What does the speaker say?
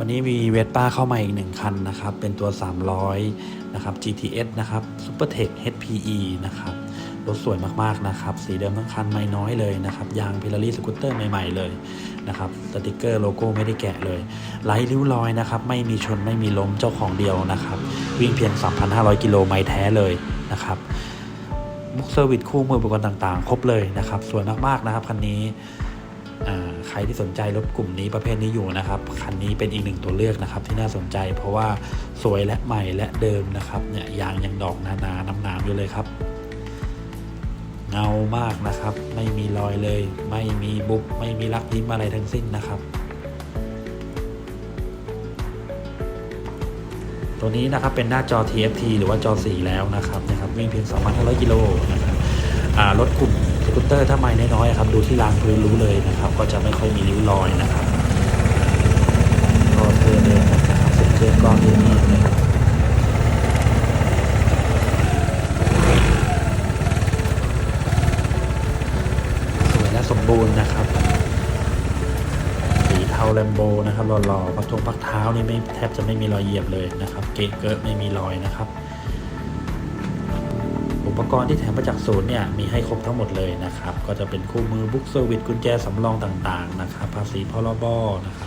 วันนี้มีเวสป้าเข้ามาอีกหนึ่งคันนะครับ เป็นตัว 300 นะครับ GTS นะครับ Supertech HPE นะครับ รถสวยมากๆนะครับ สีเดิมทั้งคันไม่น้อยเลยนะครับ ยางพิลารี่สกูตเตอร์ใหม่ๆเลยนะครับสติกเกอร์โลโก้ไม่ได้แกะเลยไร้ริ้วรอยนะครับ ไม่มีชนไม่มีล้มเจ้าของเดียวนะครับ วิ่งเพียง 3,500 กิโลไม่แท้เลยนะครับมุกเซอร์วิสคู่มืออุปกรณ์ต่างๆ ครบเลยนะครับ สวยมากๆนะครับคันนี้ ใครที่สนใจรถกลุ่มนี้ประเภทนี้อยู่นะครับคันนี้เป็นอีกหนึ่งตัวเลือกนะครับที่น่าสนใจ เพราะว่าสวยและใหม่และเดิมนะครับเนี่ยยางยังดอกนานาน้ำน้ำอยู่เลยครับ เงามากนะครับ ไม่มีรอยเลย ไม่มีบุบไม่มีลักยิ้มอะไรทั้งสิ้นนะครับตัวนี้นะครับเป็นหน้าจอ TFT หรือว่าจอสีแล้วนะครับนะครับวิ่งเพียง 2,500 กิโลนะครับรถกลุ่ม สกูตเตอร์ถ้าไม่น้อยๆครับดูที่รางพื้นรู้เลยนะครับ ก็จะไม่ค่อยมีริ้วรอยนะครับก็เทือนเลยนะครับเซ็นเซอร์ก้อนเรื่องนี้นะครับสวยและสมบูรณ์นะครับสีเทาแลมโบนะครับหล่อๆพักทงพักเท้านี่ไม่แทบจะไม่มีรอยเหยียบเลยนะครับ เกะเกิดไม่มีรอยนะครับ ปกรณ์ที่แถมมาจากศูนย์เนี่ยมีให้ครบทั้งหมดเลยนะครับ ก็จะเป็นคู่มือบุ๊กเซอร์วิสกุญแจสำรองต่างๆนะครับภาษีพรบนะครับ